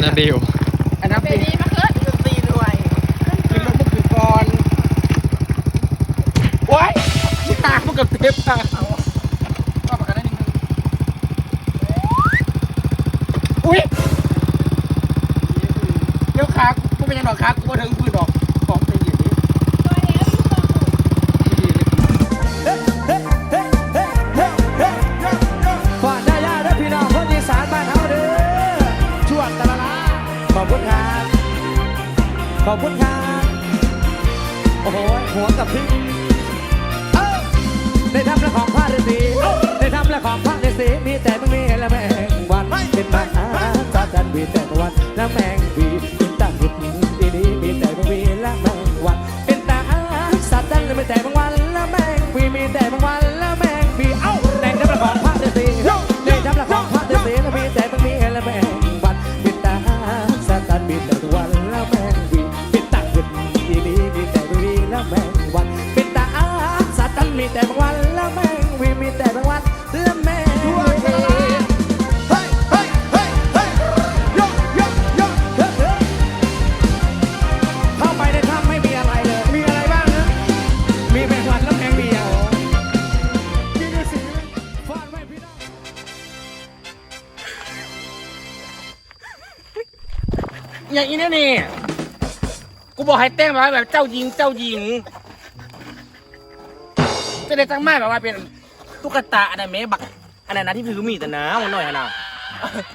อันนั้นเบลอันนั้นเบเป็นบีมาเคิร์ดดนตรีด้วยขึ้นรถมันคือก่อนโอ้ยยากมันกับเทปอะเอาก็ประกันได้หนึ่งอุ้ยเดี๋ยวขากูเป็นยังดอกขา อบคุณครับโอ้โหหัวกับพี่เอ้าได้ทำและของพระฤาษีเอ้าได้ทำและของพระฤาษีมีแต่มึงมีและแมงวันเป็นมาหาตาจันมีแต่วันและแมงวีเป็นตาหุดดีดีมีแต่มึงมีและแมงวันเป็นตาสัตว์ดันมีแต่บางวัน อย่างนี้นี่นี่กูบอกให้เต้นมาแบบเจ้าหญิงเจ้าหญิงจะได้ตั้งไม้แบบว่าเป็นตุ๊กตาอันนั้นแม่บักอันนั้นนะที่ถือมีดแต่นะมันหน่อยอะนะ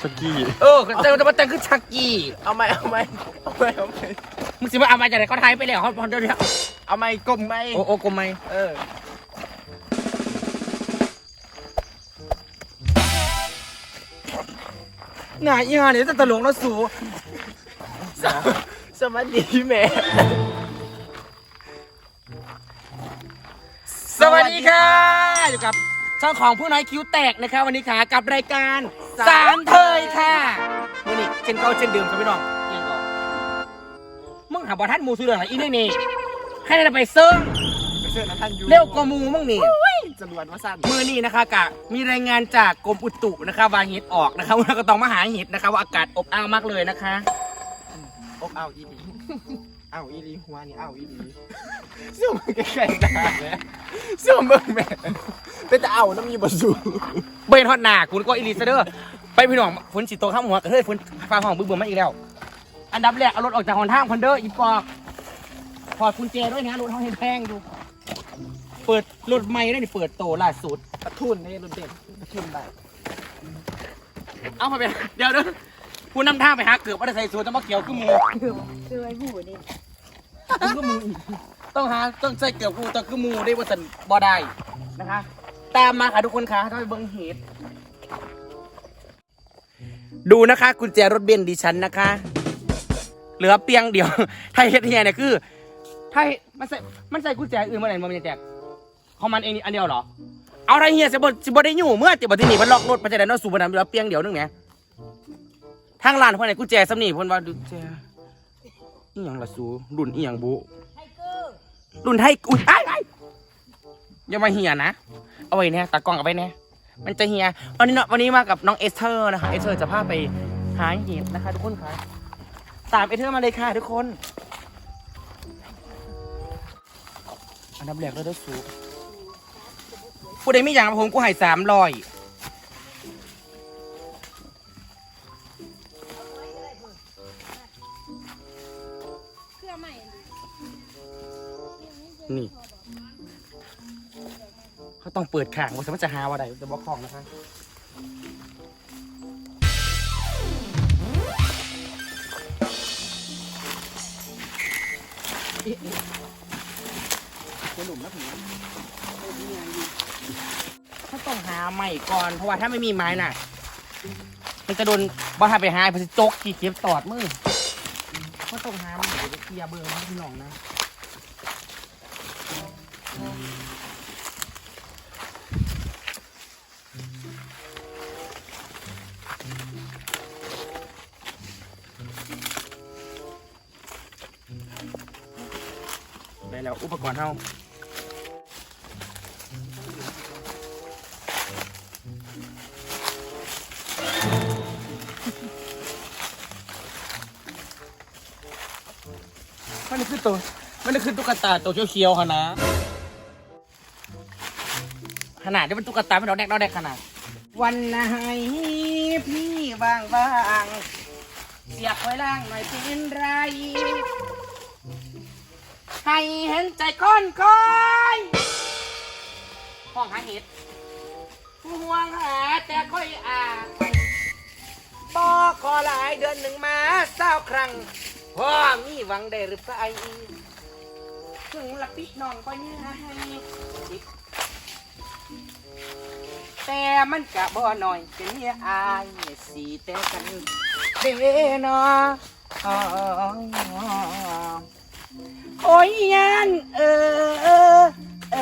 ชักกี้เออแต่แต่ว่าแต่งคือชักกี้เอาไหมเอาไหมเอาไหมเอาไหมมึงสิว่าเอามาจากไหนเขาไทยไปแล้วเขาพอเดี๋ยวเดี๋ยวเอาไหมกลมไหมโอ้โอ้กลมไหมเออหน่าอีห่าเนี่ยจะตลกแล้วสู สวัสดีแม่ สวัสดีค่ะ อยู่กับช่องของผู้น้อยคิ้วแตกนะคะวันนี้ค่ะกับรายการสามเทยค่ะมื่อนี้เช่นเก่าเช่นเดิมครับพี่น้องมึงหาบอทันหมูซื้อเรื่องอะไรอีนี่นี่ให้ได้ไปเซิงไปเชิญนะท่านยูเร็วกว่าหมูมึงนี่ จรวดมาสั้นมือนี้นะคะกะมีรายงานจากกรมอุตุนะคะวาหิตออกนะคะว่าก็ต้องมาหาหิตนะคะว่าอากาศอบอ้าวมากเลยนะคะ อกเอาอีดีเอาอีดีหัวนี่เอาอีดีเสื่อมมันแข็งๆได้เลยเสื่อมเบิ่งแม่เป็นแต่เอาน้ำมีบะสูเบนฮอตหนาคุณก็อีลิสเดอร์ไปพี่น้องฝนสิโตข้ามหัวกระเทยฝนฟ้าห้องบึ้มๆมาอีกแล้ว อันดับแรกเอารถออกจากหอนทางคอนเดอร์อีปอกถอดกุญแจด้วยนะรถเขาเห็นแพงดู เปิดรถใหม่ได้นี่เปิดโตล่าสุดกระทุนนี่รุ่นเด็กกระทุนได้เอามาเป็นเดี๋ยวเด้อ ผู้นำทางไปหาเกือบว่าจะใส่สูทจะมาเกี่ยวขึ้นมือคือไอ้หูนี่ขึ้นมืออีกต้องหาต้องใส่เกือบกูต้องขึ้นมือได้ว่าสันบอได้นะคะ ตามมาค่ะทุกคนค่ะต้องไปเบิ้งเหตุดูนะคะกุญแจรถเบนซ์ดิฉันนะคะ เหลือเปียงเดียว ถ้าเฮ็ดเฮียเนี่ยคือ ถ้าเฮ็ดมันใส่มันใส่กุญแจอื่นมาไหนมันจะแจกของมันเองนี่อันเดียวเหรอ เอาอะไรเฮียสิบสิบได้อยู่เมื่อติบัติหนีมันล็อกรถมันจะได้เนอสูบน้ำเหลือเปียงเดียวนึงไง ทางร้านเพื่อนไหนกุญแจสำนีเพื่อนว่ากุญแจอีหยังละสูรุ่นอีหยังบุรุ่นไทยอุ้ยไอ้ไอ้ายอย่ามาเฮียนะ เอาไว้เนี่ยตากล้องเอาไว้เนี่ยมันจะเฮียวันนี้เนาะวันนี้มากับน้องเอสเธอร์นะคะเอสเธอร์จะพาไปหาเห็ดนะคะ ทุกคนค่ะตามเอสเธอร์มาเลยค่ะทุกคน อันดับแรกเลยเด้อสูผู้ใดไม่อยากผมกูให้สามร้อย นี่เขาต้องเปิดข่างว่าสามารถจะหาว่าใดจะบอกของนะคะเขาต้องหาใหม่ก่อนเพราะว่าถ้าไม่มีไม้น่ะ มันจะโดนบ้าไปหาเพราะจะจกขี่เก็บตอดมือเขาต้องหาใหม่เดี๋ยวเคลียร์เบอร์นะพี่น้องนะ ได้แล้วอุปกรณ์เท่ามันคือตัว มันคือตุ๊กตาตัวเขียวๆขนา ขนาดที่เป็นตุ๊กตาเป็นดอกแดกดอกแดกขนาด วันไหนพี่บางบางๆเสียบไว้ล่างหน่อยเป็นไร ให้เห็นใจก้อนคอยห้องหาเห็ดผู้ห่วงหาแต่ค่อยอาบอกขอหลายเดือนหนึ่งมาเศร้าครั้งพ่อมีหวังได้หรือเปล่าถึงละปิน้องก็ยังให้ แต่มันกะบ่หน่อยเป็นเมียอายสีแต่กันเด้นออ๋อโอ้ยยังเออเออเอ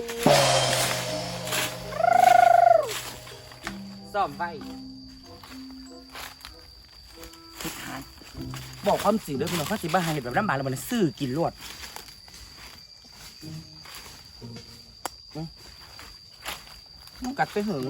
ยซ่อมไว้ทิศทางบอกความจริงด้วยพี่น้องเขาสิบ้าหาเห็ดแบบน้ำบานแล้วมันซื้อกินรวด กัดไปเหึง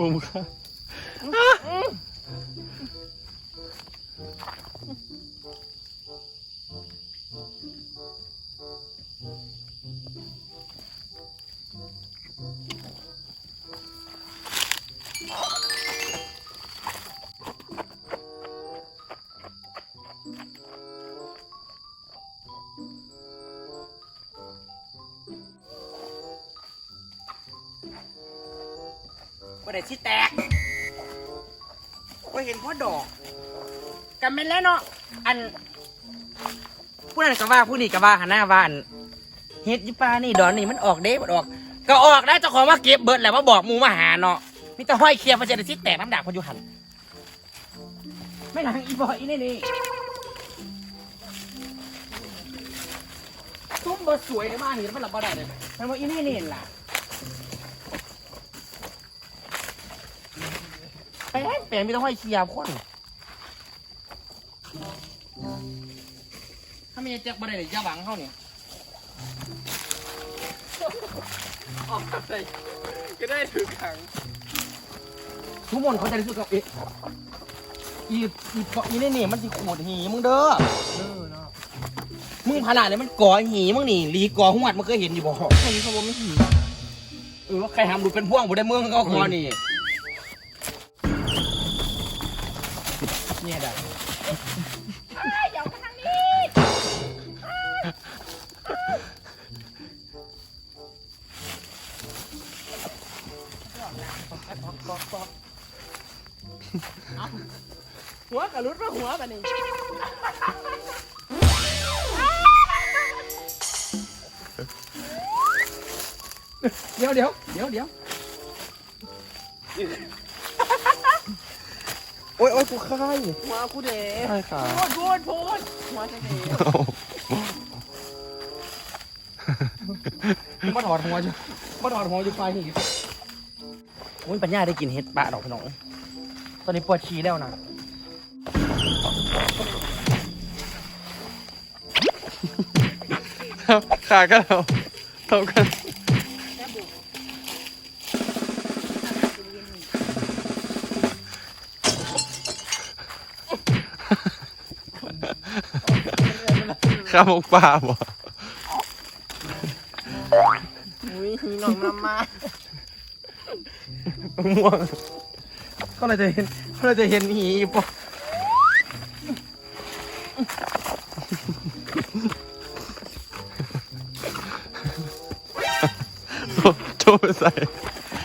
ผมค่ะว่ได้ที่แตกว่เห็นพ่อดอกกันเป็นแล้วเนาะอันผู้นั้นก็ว่าผู้นี้ก็ว่าหันหน้าว่าอันเฮ็ดยี่ปลานี่ดอนนี่มันออกเด้มันออก ก็ออกได้เจ้าของว่าเก็บเบิดแหละว่าบอกหมูมาหาเนาะมีแต่ห้อยเคลียร์มันจะได้ที่แตกน้ำด่าบพออยู่หันไม่หลังอีบอยอีนี่นี่ตุ้มบสวยเลยมากเห็นมันหลับบ่ได้เลยมันว่าอีนี่นี่ล่ะ แปลงแปลงไม่ต้องให้เคลียร์คนถ้ามีเจ็บบ่ได้เลยอย่าหวังเขาเนี่ยออกอะไรก็ได้ถือขังทุกคนเขาจะรู้สึกกับเอ๊ะอีอีเกาะอีนี่นี่มันสิขูดหีมึงเด้อเออเนาะมึงขนาดนี้มันก่อหีมึงนี่ลีก่อหวดมึงเคยเห็นอยู่บ่ใครเขาบอกไม่หีเออใครทำดูเป็นพ่วงบ่ได้เมืองเขาคอนี่ เนี่ยได้เดี๋ยวมาทางนี้หัวกับรุดว่าหัวแบบนี้ เดี๋ยวเดี๋ยวเดี๋ยวเดี๋ยว โอ้ยโอ้ยกูค่ายหัวกูเด้ใช่ค่ะพูดพูดพูดหัวจะเด้มาถอดหัวอยู่มาถอดหัวอยู่ไฟนี่โอ้ยปัญญาได้กินเห็ดปะดอกพี่น้อง ตอนนี้ปวดฉี่แล้วนะขาก็เราเท่ากัน ข้ามกป่าบ่อุ้ยน้องน้ำมาม่วงก็เลยจะเห็นก็เลยจะเห็นหีปะโจไปใส่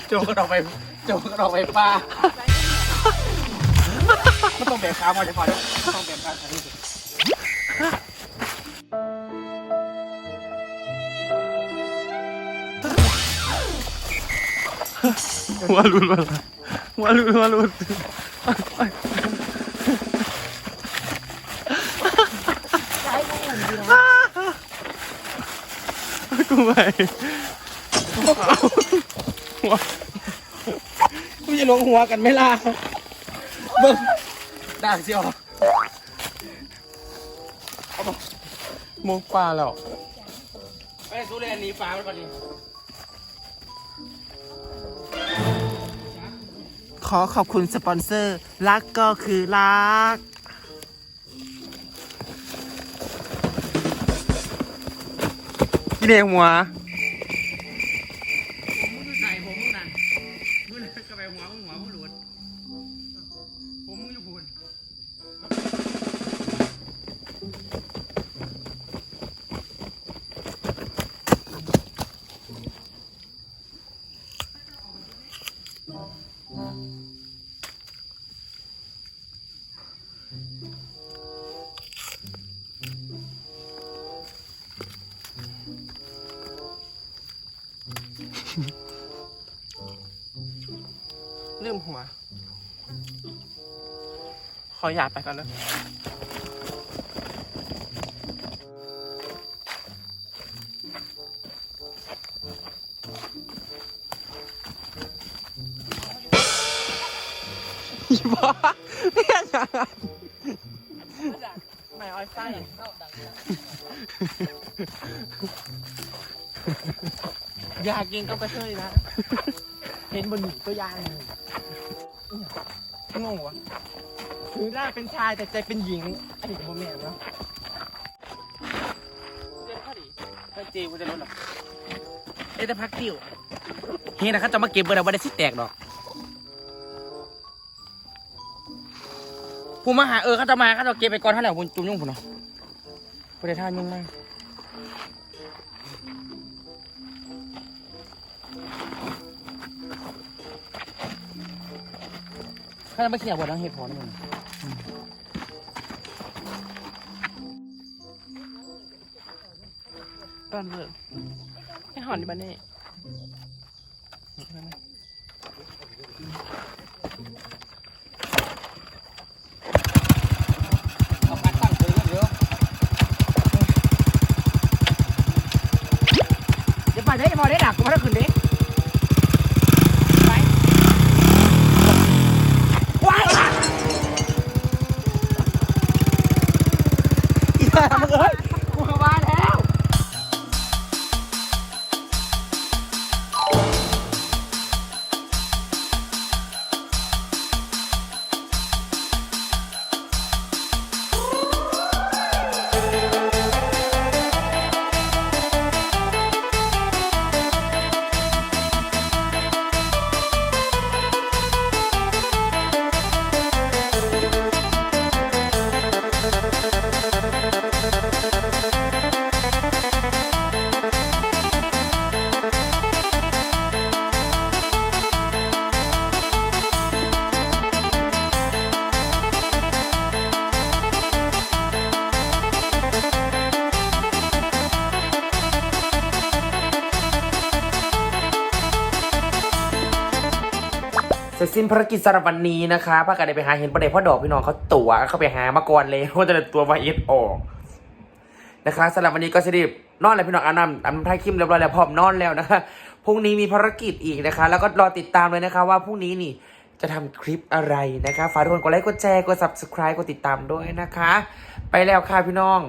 โจกก็ดอกไปโจกก็ดอกไปปลาไม่ต้องแบกขามาจะพอแล้วไม่ต้องแบกขา หัวรุนมาละหัวรุนหัวรุนใจกูอุ่นดีนะกูไปหัวกูจะลงหัวกันไหม่ล่ะเบิ้งด่างเชียวมองปลาแล้วไปสู้เลยอันนี้ปลามันก่อน ขอขอบคุณสปอนเซอร์ รักก็คือรัก พี่เดหัว มหัว ขอหยาดไปก่อนนะอีบ้าไม่อยากไม่อ้อยไส้อยากกินก็กระเทยนะ เห็นบนหนีตัวอยางอยู่งงวะถือหน้าเป็นชายแต่ใจเป็นหญิงไอ้โมแม่เนาะเดินเข้าดิไปเจกูจะรถหรอเอ๊ะแต่พักติ้วเฮ้ยนะเขาจะมาเก็บเบอร์เอาไว้ได้สิแตกดอกผู้มาหาเออเขาจะมาเขาจะเก็บไปก่อนเท่าไหร่คุณจุ่มยุ่งผมเนาะประเดี๋ยวท่ายุ่งมาก เขาจะไม่เสียบททั้งเหตุผลเลยตอนเลิกให้หอนดิบันนี่ สิ้นภารกิจสำหรับวันนี้นะคะพากันไดไปหาเห็นประเด็นพ่อดอกพี่น้องเขาตั๋วเขาไปหามาก่อนเลยว่าจะได้ตัวไวเอสออกนะคะสำหรับวันนี้ก็จะได้นอนแล้วพี่น้องอาบน้ำอาบน้ำท่าคิมเรียบร้อยแล้วพร้อมนอนแล้วนะคะพรุ่งนี้มีภารกิจอีกนะคะ แล้วก็รอติดตามเลยนะคะ ว่าพรุ่งนี้นี่จะทำคลิปอะไรนะคะฝากทุกคนกดไลค์กดแชร์กด subscribe กดติดตามด้วยนะคะ ไปแล้วค่ะพี่น้อง